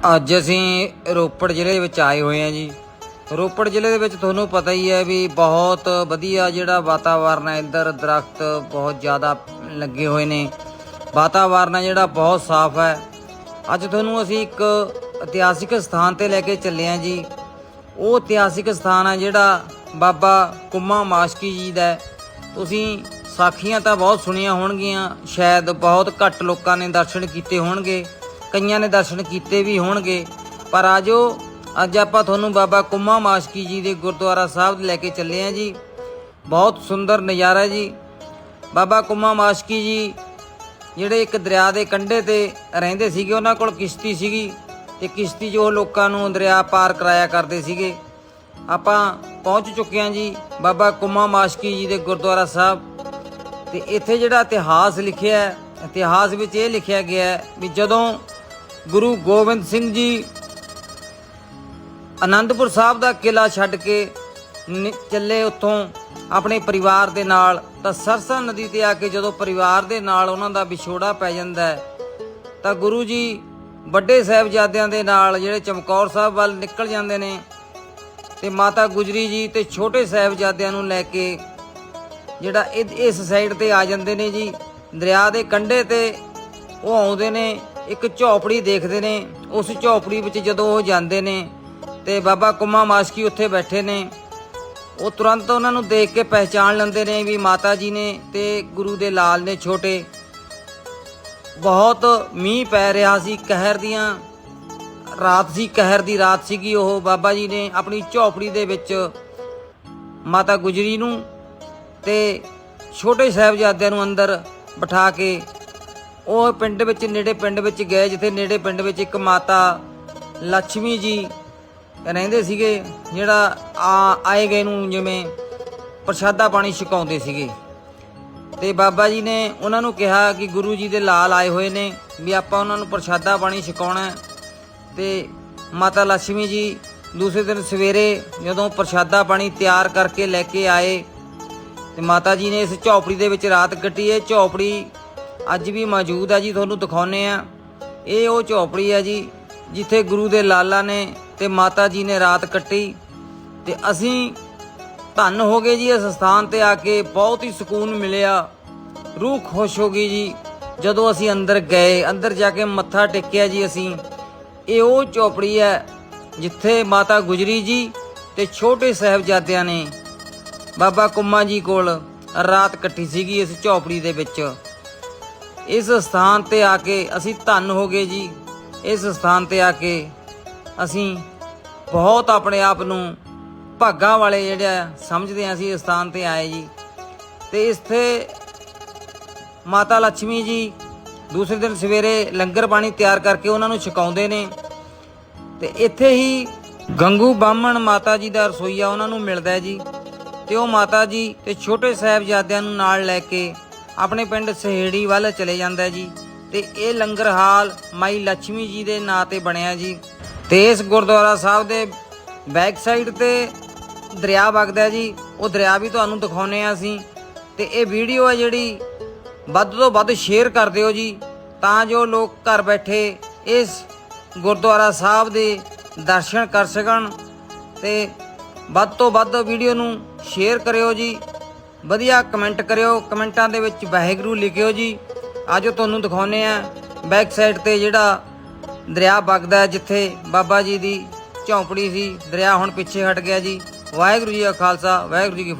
ਅੱਜ ਅਸੀਂ ਰੋਪੜ ਜ਼ਿਲ੍ਹੇ ਦੇ ਵਿੱਚ ਆਏ ਹੋਏ ਹਾਂ ਜੀ। ਰੋਪੜ ਜ਼ਿਲ੍ਹੇ ਦੇ ਵਿੱਚ ਤੁਹਾਨੂੰ ਪਤਾ ਹੀ ਹੈ ਵੀ ਬਹੁਤ ਵਧੀਆ ਜਿਹੜਾ ਵਾਤਾਵਰਨ ਹੈ, ਇੱਧਰ ਦਰਖਤ ਬਹੁਤ ਜ਼ਿਆਦਾ ਲੱਗੇ ਹੋਏ ਨੇ। ਵਾਤਾਵਰਨ ਹੈ ਜਿਹੜਾ ਬਹੁਤ ਸਾਫ਼ ਹੈ। ਅੱਜ ਤੁਹਾਨੂੰ ਅਸੀਂ ਇੱਕ ਇਤਿਹਾਸਿਕ ਸਥਾਨ ਤੇ ਲੈ ਕੇ ਚੱਲੇ ਹਾਂ ਜੀ। ਉਹ ਇਤਿਹਾਸਿਕ ਸਥਾਨ ਹੈ ਜਿਹੜਾ ਬਾਬਾ ਕੁੰਮਾ ਮਾਸ਼ਕੀ ਜੀ ਦਾ ਤੁਸੀਂ ਸਾਖੀਆਂ ਤਾਂ ਬਹੁਤ ਸੁਣੀਆਂ ਹੋਣਗੀਆਂ, ਸ਼ਾਇਦ ਬਹੁਤ ਘੱਟ ਲੋਕਾਂ ਨੇ ਦਰਸ਼ਨ ਕੀਤੇ ਹੋਣਗੇ। ਕਈਆਂ ਨੇ ਦਰਸ਼ਨ ਕੀਤੇ ਵੀ ਹੋਣਗੇ। ਪਰ ਆਜੋ, ਅੱਜ ਆਪਾਂ ਤੁਹਾਨੂੰ ਬਾਬਾ ਕੁੰਮਾ ਮਾਸ਼ਕੀ ਜੀ ਦੇ ਗੁਰਦੁਆਰਾ ਸਾਹਿਬ ਲੈ ਕੇ ਚੱਲੇ ਹਾਂ ਜੀ। ਬਹੁਤ ਸੁੰਦਰ ਨਜ਼ਾਰਾ ਜੀ। ਬਾਬਾ ਕੁੰਮਾ ਮਾਸ਼ਕੀ ਜੀ ਜਿਹੜੇ ਇੱਕ ਦਰਿਆ ਦੇ ਕੰਢੇ ਤੇ ਰਹਿੰਦੇ ਸੀਗੇ, ਉਹਨਾਂ ਕੋਲ ਕਿਸ਼ਤੀ ਸੀਗੀ ਤੇ ਕਿਸ਼ਤੀ 'ਚ ਉਹ ਲੋਕਾਂ ਨੂੰ ਦਰਿਆ ਪਾਰ ਕਰਾਇਆ ਕਰਦੇ ਸੀਗੇ। ਆਪਾਂ ਪਹੁੰਚ ਚੁੱਕੇ ਹਾਂ ਜੀ ਬਾਬਾ ਕੁੰਮਾ ਮਾਸ਼ਕੀ ਜੀ ਦੇ ਗੁਰਦੁਆਰਾ ਸਾਹਿਬ। ਤੇ ਇੱਥੇ ਜਿਹੜਾ ਇਤਿਹਾਸ ਲਿਖਿਆ ਇਤਿਹਾਸ ਵਿੱਚ ਇਹ ਲਿਖਿਆ ਗਿਆ ਵੀ ਜਦੋਂ ਗੁਰੂ ਗੋਬਿੰਦ ਸਿੰਘ ਜੀ ਆਨੰਦਪੁਰ ਸਾਹਿਬ ਦਾ ਕਿਲਾ ਛੱਡ ਕੇ ਨਿ- ਚੱਲੇ ਉੱਥੋਂ ਆਪਣੇ ਪਰਿਵਾਰ ਦੇ ਨਾਲ। ਤਾਂ ਸਰਸਾ ਨਦੀ ਤੇ ਆ ਕੇ ਜਦੋਂ ਪਰਿਵਾਰ ਦੇ ਨਾਲ ਉਹਨਾਂ ਦਾ ਵਿਛੋੜਾ ਪੈ ਜਾਂਦਾ ਹੈ, ਤਾਂ ਗੁਰੂ ਜੀ ਵੱਡੇ ਸਾਹਿਬਜ਼ਾਦਿਆਂ ਦੇ ਨਾਲ ਜਿਹੜੇ ਚਮਕੌਰ ਸਾਹਿਬ ਵੱਲ ਨਿਕਲ ਜਾਂਦੇ ਨੇ ਤੇ ਮਾਤਾ ਗੁਜਰੀ ਜੀ ਤੇ ਛੋਟੇ ਸਾਹਿਬਜ਼ਾਦਿਆਂ ਨੂੰ ਲੈ ਕੇ ਜਿਹੜਾ ਇਹ- ਇਸ ਸਾਈਡ ਤੇ ਆ ਜਾਂਦੇ ਨੇ ਜੀ। ਦਰਿਆ ਦੇ ਕੰਢੇ ਤੇ ਉਹ ਆਉਂਦੇ ਨੇ ਇੱਕ ਝੌਪੜੀ ਦੇਖਦੇ ਨੇ, ਉਸ ਝੌਪੜੀ ਵਿੱਚ ਜਦੋਂ ਉਹ ਜਾਂਦੇ ਨੇ ਤੇ ਬਾਬਾ ਕੁਮਾ ਮਾਸ਼ਕੀ ਉੱਥੇ ਬੈਠੇ ਨੇ, ਉਹ ਤੁਰੰਤ ਉਹਨਾਂ ਨੂੰ ਦੇਖ ਕੇ ਪਹਿਚਾਣ ਲੈਂਦੇ ਨੇ ਵੀ ਮਾਤਾ ਜੀ ਨੇ ਤੇ ਗੁਰੂ ਦੇ ਲਾਲ ਨੇ ਛੋਟੇ। ਬਹੁਤ ਮੀਂਹ ਪੈ ਰਿਹਾ ਸੀ, ਕਹਿਰ ਦੀਆਂ ਰਾਤ ਸੀ, ਕਹਿਰ ਦੀ ਰਾਤ ਸੀਗੀ ਉਹ ਬਾਬਾ ਜੀ ਨੇ ਆਪਣੀ ਝੌਪੜੀ ਦੇ ਵਿੱਚ ਮਾਤਾ ਗੁਜਰੀ ਨੂੰ ਤੇ ਛੋਟੇ ਸਾਹਿਬਜ਼ਾਦਿਆਂ ਨੂੰ ਅੰਦਰ ਬਿਠਾ ਕੇ ਉਹ ਪਿੰਡ ਵਿੱਚ ਨੇੜੇ ਪਿੰਡ ਵਿੱਚ ਗਏ, ਜਿੱਥੇ ਨੇੜੇ ਪਿੰਡ ਵਿੱਚ ਇੱਕ ਮਾਤਾ ਲక్ష్ਮੀ ਜੀ ਰਹਿੰਦੇ ਸੀਗੇ, ਜਿਹੜਾ ਆਏ ਗਏ ਨੂੰ ਜਿਵੇਂ ਪ੍ਰਸ਼ਾਦਾ ਪਾਣੀ ਛਕਾਉਂਦੇ ਸੀਗੇ। ਤੇ ਬਾਬਾ ਜੀ ਨੇ ਉਹਨਾਂ ਨੂੰ ਕਿਹਾ ਕਿ ਗੁਰੂ ਜੀ ਦੇ ਲਾਲ ਆਏ ਹੋਏ ਨੇ ਵੀ ਆਪਾਂ ਉਹਨਾਂ ਨੂੰ ਪ੍ਰਸ਼ਾਦਾ ਪਾਣੀ ਛਕਾਉਣਾ ਤੇ ਮਾਤਾ ਲక్ష్ਮੀ ਜੀ ਦੂਸਰੇ ਦਿਨ ਸਵੇਰੇ ਜਦੋਂ ਪ੍ਰਸ਼ਾਦਾ ਪਾਣੀ ਤਿਆਰ ਕਰਕੇ ਲੈ ਕੇ ਆਏ, ਤੇ ਮਾਤਾ ਜੀ ਨੇ ਇਸ ਝੌਪੜੀ ਦੇ ਵਿੱਚ ਰਾਤ ਕੱਟੀ। ਹੈ ਝੌਪੜੀ ਅੱਜ ਵੀ ਮੌਜੂਦ ਹੈ ਜੀ, ਤੁਹਾਨੂੰ ਦਿਖਾਉਨੇ ਆ। ਇਹ ਉਹ ਝੌਪੜੀ ਹੈ ਜੀ, ਜਿੱਥੇ ਗੁਰੂ ਦੇ ਲਾਲਾ ਨੇ ਤੇ ਮਾਤਾ ਜੀ ਨੇ ਰਾਤ ਕੱਟੀ। ਤੇ ਅਸੀਂ ਧੰਨ ਹੋ ਗਏ ਜੀ, ਇਸ ਸਥਾਨ ਤੇ ਆ ਕੇ ਬਹੁਤ ਹੀ ਸਕੂਨ ਮਿਲਿਆ। ਰੂਹ ਖੁਸ਼ ਹੋ ਗਈ ਜੀ, ਜਦੋਂ ਅਸੀਂ ਅੰਦਰ ਗਏ, ਅੰਦਰ ਜਾ ਕੇ ਮੱਥਾ ਟੇਕਿਆ ਜੀ ਅਸੀਂ। ਇਹ ਉਹ ਚੌਪੜੀ ਹੈ ਜਿੱਥੇ ਮਾਤਾ ਗੁਜਰੀ ਜੀ ਤੇ ਛੋਟੇ ਸਾਹਿਬਜ਼ਾਦਿਆਂ ਨੇ। ਬਾਬਾ ਕੁੰਮਾ ਜੀ ਕੋਲ ਰਾਤ ਕੱਟੀ ਸੀਗੀ ਇਸ ਝੌਪੜੀ ਦੇ ਵਿੱਚ। ਇਸ ਸਥਾਨ ਤੇ ਆ ਕੇ ਅਸੀਂ ਧੰਨ ਹੋ ਗਏ ਜੀ। ਇਸ ਸਥਾਨ ਤੇ ਆ ਕੇ ਅਸੀਂ ਬਹੁਤ ਆਪਣੇ ਆਪ ਨੂੰ ਭਾਗਾਂ ਵਾਲੇ ਜਿਹੜਾ ਸਮਝਦੇ ਹਾਂ ਅਸੀਂ ਇਸ ਸਥਾਨ ਤੇ ਆਏ ਜੀ। ਤੇ ਇੱਥੇ ਮਾਤਾ ਲక్ష్ਮੀ ਜੀ ਦੂਸਰੇ ਦਿਨ ਸਵੇਰੇ ਲੰਗਰ ਪਾਣੀ ਤਿਆਰ ਕਰਕੇ ਉਹਨਾਂ ਨੂੰ ਛਕਾਉਂਦੇ ਨੇ। ਤੇ ਇੱਥੇ ਹੀ ਗੰਗੂ ਬਾਹਮਣ ਮਾਤਾ ਜੀ ਦਾ ਰਸੋਈਆ ਉਹਨਾਂ ਨੂੰ ਮਿਲਦਾ ਹੈ ਜੀ। ਤੇ ਉਹ ਮਾਤਾ ਜੀ ਤੇ ਛੋਟੇ ਸਾਹਿਬਜ਼ਾਦਿਆਂ ਨੂੰ ਨਾਲ ਲੈ ਕੇ ਆਪਣੇ ਪਿੰਡ ਸਹੇੜੀ ਵੱਲ ਚਲੇ ਜਾਂਦਾ ਜੀ ਤੇ ਇਹ ਲੰਗਰ ਹਾਲ ਮਾਈ ਲక్ష్ਮੀ ਜੀ ਦੇ ਨਾਂ ਤੇ ਬਣਿਆ ਜੀ। ਤੇ ਇਸ ਗੁਰਦੁਆਰਾ ਸਾਹਿਬ ਦੇ ਬੈਕ ਸਾਈਡ ਤੇ ਦਰਿਆ ਵਗਦਾ ਜੀ। ਉਹ ਦਰਿਆ ਵੀ ਤੁਹਾਨੂੰ ਦਿਖਾਉਨੇ ਆ ਅਸੀਂ। ਤੇ ਇਹ ਵੀਡੀਓ ਹੈ ਜਿਹੜੀ ਵੱਧ ਤੋਂ ਵੱਧ ਸ਼ੇਅਰ ਕਰ ਦਿਓ ਜੀ। ਤਾਂ ਜੋ ਲੋਕ ਘਰ ਬੈਠੇ ਇਸ ਗੁਰਦੁਆਰਾ ਸਾਹਿਬ ਦੇ ਦਰਸ਼ਨ ਕਰ ਸਕਣ। ਤੇ ਵੱਧ ਤੋਂ ਵੱਧ ਵੀਡੀਓ ਨੂੰ ਸ਼ੇਅਰ ਕਰਿਓ ਜੀ। ਵਧੀਆ ਕਮੈਂਟ ਕਰਿਓ, ਕਮੈਂਟਾਂ ਦੇ ਵਿੱਚ ਵਾਹਿਗੁਰੂ ਲਿਖਿਓ ਜੀ। ਆਜੋ ਤੁਹਾਨੂੰ ਦਿਖਾਉਨੇ ਆ ਬੈਕ ਸਾਈਡ ਤੇ ਜਿਹੜਾ ਦਰਿਆ ਵਗਦਾ ਜਿੱਥੇ ਬਾਬਾ ਜੀ ਦੀ ਝੌਂਪੜੀ ਸੀ, ਦਰਿਆ ਹੁਣ ਪਿੱਛੇ ਹਟ ਗਿਆ ਜੀ। ਵਾਹਿਗੁਰੂ ਜੀ ਕਾ ਖਾਲਸਾ, ਵਾਹਿਗੁਰੂ ਜੀ ਕੀ